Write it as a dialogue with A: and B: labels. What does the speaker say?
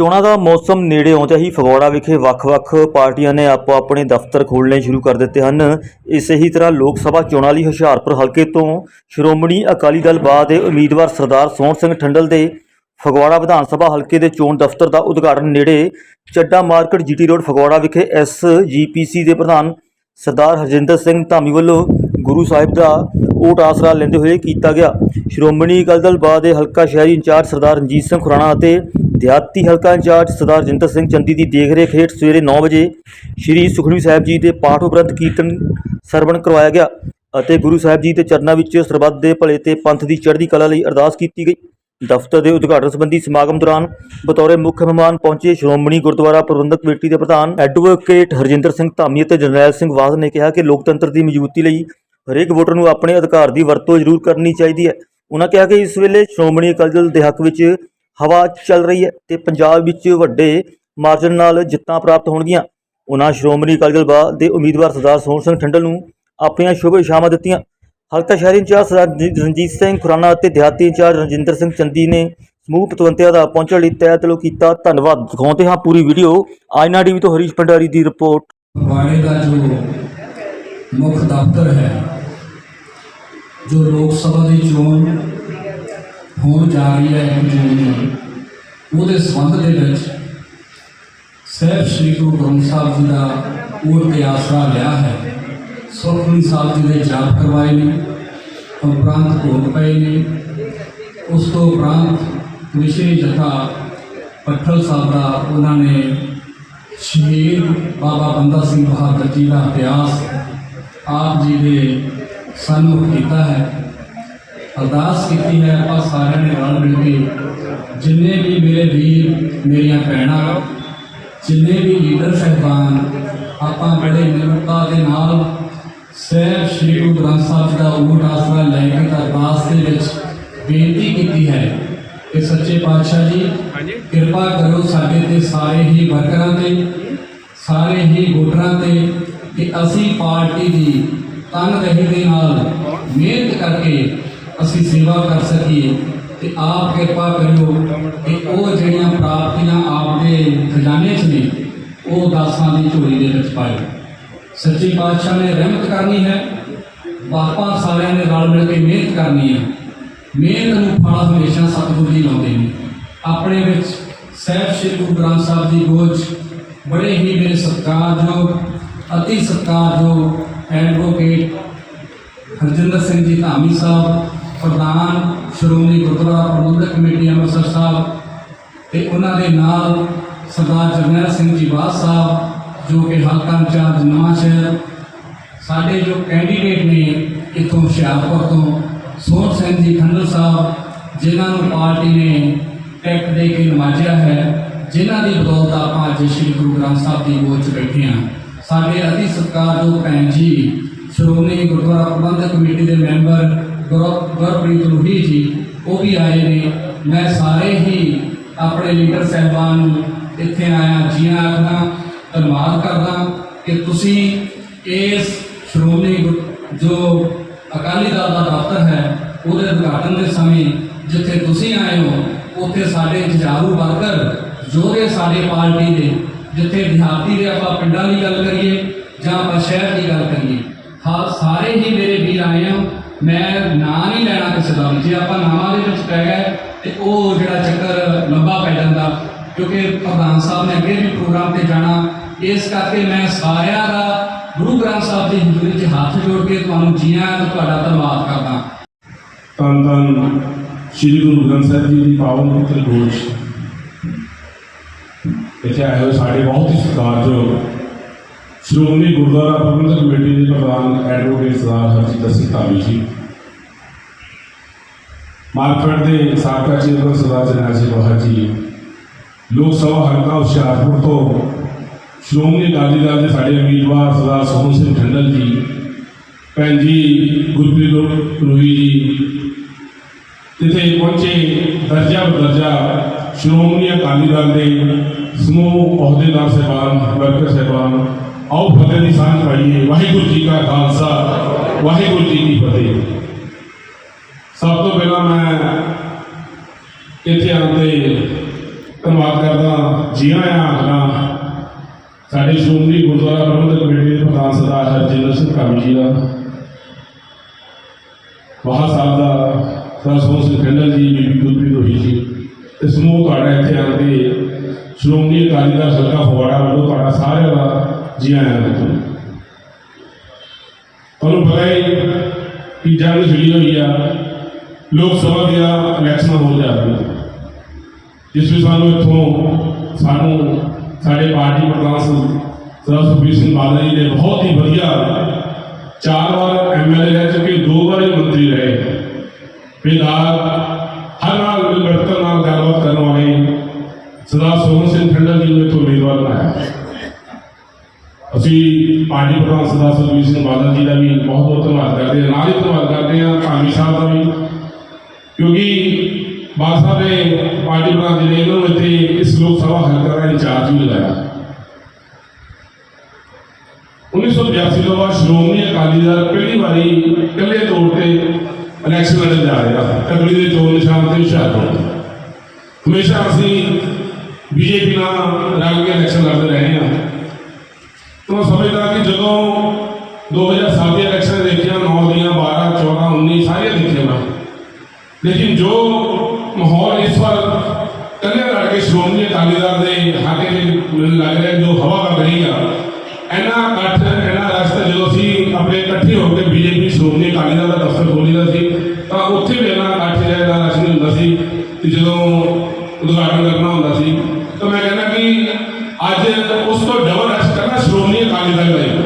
A: ਚੋਣਾਂ ਦਾ ਮੌਸਮ ਨੇੜੇ ਆਉਂਦਿਆਂ ਹੀ ਫਗਵਾੜਾ ਵਿਖੇ ਵੱਖ-ਵੱਖ ਪਾਰਟੀਆਂ ਨੇ ਆਪੋ ਆਪਣੇ ਦਫ਼ਤਰ ਖੋਲ੍ਹਣੇ ਸ਼ੁਰੂ ਕਰ ਦਿੱਤੇ ਹਨ। ਇਸੇ ਹੀ ਤਰ੍ਹਾਂ ਲੋਕ ਸਭਾ ਚੋਣਾਂ ਲਈ ਹੁਸ਼ਿਆਰਪੁਰ ਹਲਕੇ ਤੋਂ ਸ਼੍ਰੋਮਣੀ ਅਕਾਲੀ ਦਲ ਬਾਦ ਦੇ ਉਮੀਦਵਾਰ ਸਰਦਾਰ ਸੋਹਣ ਸਿੰਘ ਠੰਡਲ ਦੇ ਫਗਵਾੜਾ ਵਿਧਾਨ ਸਭਾ ਹਲਕੇ ਦੇ ਚੋਣ ਦਫ਼ਤਰ ਦਾ ਉਦਘਾਟਨ ਨੇੜੇ Chadda market GT road Phagwara ਵਿਖੇ ਐਸਜੀਪੀਸੀ ਦੇ ਪ੍ਰਧਾਨ ਸਰਦਾਰ ਹਰਜਿੰਦਰ ਸਿੰਘ ਧਾਮੀ ਵੱਲੋਂ ਗੁਰੂ ਸਾਹਿਬ ਦਾ ਓਟ ਆਸਰਾ ਲੈਂਦੇ ਹੋਏ ਕੀਤਾ ਗਿਆ। ਸ਼੍ਰੋਮਣੀ ਅਕਾਲੀ ਦਲ ਬਾਦ ਦੇ ਹਲਕਾ ਸ਼ਹਿਰੀ ਇੰਚਾਰਜ ਸਰਦਾਰ ਰਣਜੀਤ ਸਿੰਘ ਖੁਰਾਣਾ ਅਤੇ ਦਿਹਾਤੀ ਹਲਕਾ ਇੰਚਾਰਜ ਸਰਦਾਰ ਜਿੰਦਰ ਸਿੰਘ ਚੰਦੀ ਦੀ ਦੇਖਰੇਖ ਹੇਠ ਸਵੇਰੇ 9 ਵਜੇ ਸ੍ਰੀ ਸੁਖਮਨੀ ਸਾਹਿਬ ਜੀ ਦੇ ਪਾਠ ਉਪਰੰਤ ਕੀਰਤਨ ਸਰਵਣ ਕਰਵਾਇਆ ਗਿਆ ਅਤੇ ਗੁਰੂ ਸਾਹਿਬ ਜੀ ਦੇ ਚਰਨਾਂ ਵਿੱਚ ਸਰਬੱਤ ਦੇ ਭਲੇ ਤੇ ਪੰਥ ਦੀ ਚੜ੍ਹਦੀ ਕਲਾ ਲਈ ਅਰਦਾਸ ਕੀਤੀ ਗਈ। ਦਫ਼ਤਰ ਦੇ ਉਦਘਾਟਨ ਸੰਬੰਧੀ ਸਮਾਗਮ ਦੌਰਾਨ ਬਤੌਰ ਮੁੱਖ ਮਹਿਮਾਨ ਪਹੁੰਚੇ ਸ਼੍ਰੋਮਣੀ ਗੁਰਦੁਆਰਾ ਪ੍ਰਬੰਧਕ ਕਮੇਟੀ ਦੇ ਪ੍ਰਧਾਨ ਐਡਵੋਕੇਟ ਹਰਜਿੰਦਰ ਸਿੰਘ ਧਾਮੀ ਅਤੇ ਜਰਨੈਲ ਸਿੰਘ ਵਾਸ ਨੇ ਕਿਹਾ ਕਿ ਲੋਕਤੰਤਰ ਦੀ ਮਜ਼ਬੂਤੀ ਲਈ ਹਰੇਕ ਵੋਟਰ ਨੂੰ ਆਪਣੇ ਅਧਿਕਾਰ ਦੀ ਵਰਤੋਂ ਜ਼ਰੂਰ ਕਰਨੀ ਚਾਹੀਦੀ ਹੈ। ਉਹਨਾਂ ਕਿਹਾ ਕਿ ਇਸ ਵੇਲੇ ਸ਼੍ਰੋਮਣੀ ਅਕਾਲੀ ਦਲ ਦੇ ਹੱਕ ਵਿੱਚ ਹਵਾ ਚੱਲ ਰਹੀ ਹੈ ਤੇ ਪੰਜਾਬ ਵਿੱਚ ਵੱਡੇ ਮਾਰਜਨ ਨਾਲ ਜਿੱਤਾਂ ਪ੍ਰਾਪਤ ਹੋਣਗੀਆਂ। ਉਹਨਾਂ ਸ਼੍ਰੋਮਣੀ ਅਕਾਲੀ ਦਲ ਬਾ ਦੇ ਉਮੀਦਵਾਰ ਸਰਦਾਰ ਸੋਹਣ ਸਿੰਘ ਠੰਡਲ ਨੂੰ ਆਪਣੀਆਂ ਸ਼ੁਭ ਇਸ਼ਾਵਾਂ ਦਿੱਤੀਆਂ। ਹਲਕਾ ਸ਼ਹਿਰੀ ਇੰਚਾਰਜ ਸਰਦਾਰ ਰਣਜੀਤ- ਸਿੰਘ ਖੁਰਾਨਾ ਅਤੇ ਦਿਹਾਤੀ ਇੰਚਾਰਜ ਰਣਜਿੰਦਰ ਸਿੰਘ ਚੰਦੀ ਨੇ ਸਮੂਹ ਪਤਵੰਤਿਆਂ ਦਾ ਪਹੁੰਚਣ ਲਈ ਤੈਅ ਦਿਲੋਂ ਕੀਤਾ ਧੰਨਵਾਦ। ਦਿਖਾਉਂਦੇ ਹਾਂ ਪੂਰੀ ਵੀਡੀਓ। ਆਇਨਾ ਟੀਵੀ ਤੋਂ ਹਰੀਸ਼ ਭੰਡਾਰੀ ਦੀ ਰਿਪੋਰਟ।
B: ਫਗਵਾੜੇ ਦਾ ਜੋ ਮੁੱਖ ਦਫ਼ਤਰ ਹੈ, ਜੋ ਲੋਕ ਸਭਾ ਦੀ ਚੋਣ ਹੋ ਜਾ ਰਹੀ ਹੈ ਇੱਕ ਜੂਨ ਉਹਦੇ ਸੰਬੰਧ ਦੇ ਵਿੱਚ ਸਹਿਬ ਸ੍ਰੀ ਗੁਰੂ ਗ੍ਰੰਥ ਸਾਹਿਬ ਜੀ ਦਾ ਉਹ ਤੇ ਆਸਰਾ ਲਿਆ ਹੈ। ਸੁਖਮਨੀ ਸਾਹਿਬ ਜੀ ਦੇ ਜਾਪ ਕਰਵਾਏ ਨੇ, ਉਪਰੰਤ ਭੋਗ ਪਏ ਨੇ। ਉਸ ਤੋਂ ਉਪਰੰਤ ਵਿਸ਼ੇ ਜਥਾ ਪੱਠਲ ਸਾਹਿਬ ਦਾ ਉਹਨਾਂ ਨੇ ਸ਼ਹੀਦ ਬਾਬਾ ਬੰਦਾ ਸਿੰਘ ਬਹਾਦਰ ਜੀ ਦਾ ਇਤਿਹਾਸ ਆਪ ਜੀ ਦੇ ਸਨਮੁਖ ਕੀਤਾ ਹੈ। ਅਰਦਾਸ ਕੀਤੀ ਹੈ ਆਪਾਂ ਸਾਰਿਆਂ ਨੇ ਰਲ ਮਿਲ ਕੇ ਜਿੰਨੇ ਵੀ ਮੇਰੇ ਵੀਰ ਮੇਰੀਆਂ ਭੈਣਾਂ ਜਿੰਨੇ ਵੀ ਲੀਡਰ ਸਹਿਬਾਨ ਆਪਾਂ ਬੜੇ ਨਿਮਰਤਾ ਦੇ ਨਾਲ ਸਹਿਬ ਸ੍ਰੀ ਗੁਰੂ ਗ੍ਰੰਥ ਸਾਹਿਬ ਦਾ ਓਟ ਆਸਰਾ ਲੈ ਕੇ ਅਰਦਾਸ ਦੇ ਵਿੱਚ ਬੇਨਤੀ ਕੀਤੀ ਹੈ ਕਿ ਸੱਚੇ ਪਾਤਸ਼ਾਹ ਜੀ ਕਿਰਪਾ ਕਰੋ ਸਾਡੇ ਤੇ ਸਾਰੇ ਹੀ ਵਰਕਰਾਂ ਤੇ ਸਾਰੇ ਹੀ ਵੋਟਰਾਂ ਤੇ ਕਿ ਅਸੀਂ ਪਾਰਟੀ ਦੀ ਤਨਦੇਹੀ ਦੇ ਨਾਲ ਮਿਹਨਤ ਕਰਕੇ ਅਸੀਂ ਸੇਵਾ ਕਰ ਸਕੀਏ ਤੇ ਆਪ ਕਿਰਪਾ ਕਰਿਓ ਕਿ ਉਹ ਜਿਹੜੀਆਂ ਪ੍ਰਾਪਤੀਆਂ ਆਪ ਦੇ ਖਜ਼ਾਨੇ 'ਚ ਨੇ, ਉਹ ਦਾਸਾਂ ਦੀ ਝੋਲੀ ਦੇ ਵਿੱਚ ਪਾਇਓ। ਸੱਚੇ ਪਾਤਸ਼ਾਹ ਨੇ ਰਹਿਮਤ ਕਰਨੀ ਹੈ, ਬਾਪਾ ਸਾਰਿਆਂ ਨੇ ਰਲ ਮਿਲ ਕੇ ਮਿਹਨਤ ਕਰਨੀ ਹੈ। ਮਿਹਨਤ ਨੂੰ ਫਲ ਹਮੇਸ਼ਾ ਸਤਿਗੁਰੂ ਜੀ ਲਾਉਂਦੇ ਨੇ। ਆਪਣੇ ਵਿੱਚ ਸਹਿਬ ਸ੍ਰੀ ਗੁਰੂ ਗ੍ਰੰਥ ਸਾਹਿਬ ਦੀ ਬੋਝ, ਬੜੇ ਹੀ ਮੇਰੇ ਸਤਿਕਾਰਯੋਗ, ਅਤੀ ਸਤਿਕਾਰਯੋਗ ਐਡਵੋਕੇਟ ਹਰਜਿੰਦਰ ਸਿੰਘ ਜੀ ਧਾਮੀ ਸਾਹਿਬ ਪ੍ਰਧਾਨ ਸ਼੍ਰੋਮਣੀ ਗੁਰਦੁਆਰਾ ਪ੍ਰਬੰਧਕ ਕਮੇਟੀ ਅੰਮ੍ਰਿਤਸਰ ਸਾਹਿਬ ਤੇ ਉਹਨਾਂ ਦੇ ਨਾਲ ਸਰਦਾਰ ਜਰਨੈਲ ਸਿੰਘ ਜੀ ਬਾਦ ਸਾਹਿਬ, ਜੋ ਕਿ ਹਲਕਾ ਇੰਚਾਰਜ ਨਵਾਂ ਸ਼ਹਿਰ, ਸਾਡੇ ਜੋ ਕੈਂਡੀਡੇਟ ਨੇ ਇਥੋਂ ਹੁਸ਼ਿਆਰਪੁਰ ਤੋਂ, ਸੋਹਣ ਸਿੰਘ ਜੀ ਖੰਡਲ ਸਾਹਿਬ, ਜਿਨ੍ਹਾਂ ਨੂੰ ਪਾਰਟੀ ਨੇ ਟਿਕਟ ਦੇ ਕੇ ਨਵਾਜਿਆ ਹੈ, ਜਿਨ੍ਹਾਂ ਦੀ ਬਦੌਲਤ ਆਪਾਂ ਅੱਜ ਸ੍ਰੀ ਗੁਰੂ ਗ੍ਰੰਥ ਸਾਹਿਬ ਦੀ ਗੋਚ ਬੈਠੇ ਹਾਂ। ਸਾਡੇ ਅਤੀ ਸਤਿਕਾਰਯੋਗ ਭੈਣ ਜੀ, ਸ਼੍ਰੋਮਣੀ ਗੁਰਦੁਆਰਾ ਪ੍ਰਬੰਧਕ ਕਮੇਟੀ ਦੇ ਮੈਂਬਰ ਗੁਰਪ੍ਰੀਤ ਰੂਹੀ ਜੀ, ਉਹ ਵੀ ਆਏ ਨੇ। ਮੈਂ ਸਾਰੇ ਹੀ ਆਪਣੇ ਲੀਡਰ ਸਹਿਬਾਨ ਨੂੰ ਇੱਥੇ ਆਇਆ, ਜੀਆਂ ਆਖਦਾ, ਧੰਨਵਾਦ ਕਰਦਾ ਕਿ ਤੁਸੀਂ ਇਸ ਸ਼੍ਰੋਮਣੀ ਜੋ ਅਕਾਲੀ ਦਲ ਦਾ ਦਫ਼ਤਰ ਹੈ, ਉਹਦੇ ਉਦਘਾਟਨ ਦੇ ਸਮੇਂ ਜਿੱਥੇ ਤੁਸੀਂ ਆਏ ਹੋ, ਉੱਥੇ ਸਾਡੇ ਜੁਝਾਰੂ ਵਰਕਰ ਜੋਧੇ ਸਾਡੇ ਪਾਰਟੀ ਦੇ, ਜਿੱਥੇ ਦਿਹਾਤੀ ਦੇ ਆਪਾਂ ਪਿੰਡਾਂ ਦੀ ਗੱਲ ਕਰੀਏ ਜਾਂ ਆਪਾਂ ਸ਼ਹਿਰ ਦੀ ਗੱਲ ਕਰੀਏ। ਹਾਂ, ਸਾਰੇ ਹੀ ਮੇਰੇ ਵੀਰ ਆਏ ਹੋ ਮੈਂ ਨਾਂ ਨਹੀਂ ਲੈਣਾ ਕਿਸੇ ਦਾ ਜੇ ਆਪਾਂ ਨਾਮਾਂ ਦੇ ਵਿੱਚ ਪੈ ਗਏ ਤੇ ਉਹ ਜਿਹੜਾ ਚੱਕਰ ਲੰਬਾ ਪੈ ਜਾਂਦਾ, ਕਿਉਂਕਿ ਪ੍ਰਧਾਨ ਸਾਹਿਬ ਨੇ ਅੱਗੇ ਵੀ ਪ੍ਰੋਗਰਾਮ ਤੇ ਜਾਣਾ। ਇਸ ਕਰਕੇ ਮੈਂ ਸਾਰਿਆਂ ਦਾ ਗੁਰੂ ਗ੍ਰੰਥ ਸਾਹਿਬ ਦੀ ਹਿੰਦੂ 'ਚ ਹੱਥ ਜੋੜ ਕੇ ਤੁਹਾਨੂੰ ਜੀਆਂ ਤੇ ਤੁਹਾਡਾ ਧੰਨਵਾਦ ਕਰਦਾ।
C: ਧੰਨ ਧੰਨ ਸ੍ਰੀ ਗੁਰੂ ਗ੍ਰੰਥ ਸਾਹਿਬ ਜੀ ਦੀ ਪਾਵਨ ਪਵਿੱਤਰ ਗੋਸ਼। ਇੱਥੇ ਆਏ ਹੋਏ ਸਾਡੇ ਬਹੁਤ ਹੀ ਸਤਿਕਾਰਯੋਗ ਸ਼੍ਰੋਮਣੀ ਗੁਰਦੁਆਰਾ ਪ੍ਰਬੰਧਕ ਕਮੇਟੀ ਦੇ ਪ੍ਰਧਾਨ ਐਡਵੋਕੇਟ ਸਰਦਾਰ ਹਰਜੀਤ ਸਿੰਘ ਧਾਮੀ ਜੀ ਮਾਰਕੀਟ ਦੇ ਸਾਬਕਾ ਚੇਅਰਮੈਨ ਸਰਦਾਰ ਜਰਨੈਲ ਸਿੰਘ ਵਾਹਰ ਜੀ, ਲੋਕ ਸਭਾ ਹਲਕਾ ਹੁਸ਼ਿਆਰਪੁਰ ਤੋਂ ਸ਼੍ਰੋਮਣੀ ਅਕਾਲੀ ਦਲ ਦੇ ਸਾਡੇ ਉਮੀਦਵਾਰ ਸਰਦਾਰ ਸੋਹਣ ਸਿੰਘ ਠੰਡਲ ਜੀ, ਭੈਣ ਜੀ ਗੁਰਪ੍ਰੀਤ ਰੋਹੀ ਜੀ ਤਿਥੇ ਪਹੁੰਚੇ ਦਰਜਾ ਬਦਰਜਾ ਸ਼੍ਰੋਮਣੀ ਅਕਾਲੀ ਦਲ ਦੇ ਸਮੂਹ ਅਹੁਦੇਦਾਰ ਸਹਿਬਾਨ ਵਰਕਰ ਸਹਿਬਾਨ ਆਓ ਫਤਿਹ ਦੀ ਸਾਂਝ ਪਾਈਏ। ਵਾਹਿਗੁਰੂ ਜੀ ਕਾ ਖਾਲਸਾ, ਵਾਹਿਗੁਰੂ ਜੀ ਕੀ ਫਤਿਹ। ਸਭ ਤੋਂ ਪਹਿਲਾਂ ਮੈਂ ਇੱਥੇ ਆਉਂਦੇ ਧੰਨਵਾਦ ਕਰਦਾ ਜੀ ਆਇਆਂ ਆਖਦਾ ਸਾਡੇ ਸ਼੍ਰੋਮਣੀ ਗੁਰਦੁਆਰਾ ਪ੍ਰਬੰਧਕ ਕਮੇਟੀ ਦੇ ਪ੍ਰਧਾਨ ਸਰਦਾਰ ਹਰਜਿੰਦਰ ਸਿੰਘ ਕਾਮੀ ਜੀ ਦਾ ਵਾਹ ਸਾਹਿਬ ਦਾ ਸਰਦਾਰ ਸੋਹਣ ਸਿੰਘ ਖੰਡਲ ਜੀ, ਬੀਬੀ ਗੁਰਪ੍ਰੀਤ ਹੋਈ ਜੀ। ਤੇ ਸਮੂਹ ਤੁਹਾਡਾ ਇੱਥੇ ਆਉਣ ਤੇ ਸ਼੍ਰੋਮਣੀ ਅਕਾਲੀ ਦਲ ਹਲਕਾ ਫਗਵਾੜਾ ਵੱਲੋਂ ਤੁਹਾਡਾ ਸਾਰਿਆਂ ਦਾ ਜੀ ਆਇਆਂ ਹੈ ਤੁਹਾਨੂੰ ਪਤਾ ਹੀ ਕਿ ਜੰਗ ਛਿੜੀ ਹੋਈ ਆ ਲੋਕ ਸਭਾ ਦੀਆਂ ਇਲੈਕਸ਼ਨਾਂ ਹੋ ਜਾ ਰਹੀਆਂ ਜਿਸ ਵਿੱਚ ਸਾਨੂੰ ਇੱਥੋਂ ਸਾਨੂੰ ਸਾਡੇ ਪਾਰਟੀ ਪ੍ਰਧਾਨ ਸਰਦਾਰ ਸੁਖਬੀਰ ਸਿੰਘ ਬਾਦਲ ਜੀ ਨੇ ਬਹੁਤ ਹੀ ਵਧੀਆ ਚਾਰ ਵਾਰ ਐਮਐਲਏ ਰਹਿ ਚੁੱਕੇ ਦੋ ਵਾਰ ਹੀ ਮੰਤਰੀ ਰਹੇ ਬੇਦਾਰ ਹਰ ਨਾਲ ਮਿਲਵਰਤਨ ਨਾਲ ਗੱਲਬਾਤ ਕਰਨ ਵਾਲੇ ਸਰਦਾਰ ਸੋਹਣ ਸਿੰਘ ਠੰਡਲ ਜੀ ਨੂੰ ਇੱਥੋਂ ਉਮੀਦਵਾਰ ਬਣਾਇਆ ਅਸੀਂ ਪਾਰਟੀ ਪ੍ਰਧਾਨ ਸਰਦਾਰ ਸੁਖਬੀਰ ਸਿੰਘ ਬਾਦਲ ਜੀ ਦਾ ਵੀ ਬਹੁਤ ਬਹੁਤ ਧੰਨਵਾਦ ਕਰਦੇ ਹਾਂ। ਨਾਲ ਹੀ ਧੰਨਵਾਦ ਕਰਦੇ ਹਾਂ ਧਾਮੀ ਸਾਹਿਬ ਦਾ ਵੀ। ਕਿਉਂਕਿ ਬਾਦ ਸਾਹਿਬ ਨੇ ਪਾਰਟੀ ਪ੍ਰਧਾਨ ਜੀ ਨੇ ਇਹਨਾਂ ਨੂੰ ਇੱਥੇ ਇਸ ਲੋਕ ਸਭਾ ਹਲਕਾ ਦਾ ਇੰਚਾਰਜ ਵੀ ਲਗਾਇਆ 1982 ਤੋਂ ਬਾਅਦ ਸ਼੍ਰੋਮਣੀ ਅਕਾਲੀ ਦਲ ਪਹਿਲੀ ਵਾਰੀ ਇਕੱਲੇ ਤੌਰ ਤੇ ਇਲੈਕਸ਼ਨ ਲੜਨ ਜਾ ਰਿਹਾ। ਤਗੜੀ ਦੇ ਚੋਣ ਨਿਸ਼ਾਨ ਤੇ ਹੁਸ਼ਿਆਰਪੁਰ ਹਮੇਸ਼ਾ ਅਸੀਂ ਬੀਜੇਪੀ ਨਾਲ ਰਲ ਕੇ ਇਲੈਕਸ਼ਨ ਲੜਦੇ ਰਹੇ ਹਾਂ। ਤਾਂ ਸਮਝਦਾ ਕਿ ਜਦੋਂ 2007 ਦੀਆਂ ਇਲੈਕਸ਼ਨ ਦੇਖੀਆਂ 9 ਦੀਆਂ 12 14 19 ਸਾਰੀਆਂ ਦੇਖੀਆਂ ਮੈਂ। ਲੇਕਿਨ ਜੋ ਮਾਹੌਲ ਇਸ ਵਾਰ ਕੱਲੇ ਲੜ ਕੇ ਸ਼੍ਰੋਮਣੀ ਅਕਾਲੀ ਦਲ ਦੇ ਹੱਕ ਵਿੱਚ ਮੈਨੂੰ ਲੱਗ ਰਿਹਾ, ਜੋ ਹਵਾ ਵਗ ਰਹੀ ਆ, ਇੰਨਾ ਇਕੱਠ, ਇੰਨਾ ਰਸਤਾ ਜਦੋਂ ਅਸੀਂ ਆਪਣੇ ਇਕੱਠੇ ਹੋ ਕੇ ਬੀਜੇਪੀ, ਸ਼੍ਰੋਮਣੀ ਅਕਾਲੀ ਦਲ ਦਾ ਦਫ਼ਤਰ ਖੋਲੀਦਾ ਸੀ, ਤਾਂ ਉੱਥੇ ਵੀ ਇੰਨਾ ਇਕੱਠ ਜਿਹੜਾ ਇੰਨਾ ਰਸ਼ ਨਹੀਂ ਹੁੰਦਾ ਸੀ, ਤੇ ਜਦੋਂ ਉਦਘਾਟਨ ਕਰਨਾ ਹੁੰਦਾ ਸੀ, ਤਾਂ ਮੈਂ ਕਹਿੰਦਾ ਕਿ ਅੱਜ ਉਸ ਤੋਂ ਡਬਲ ಮಾಡಿದ್ದಾರೆ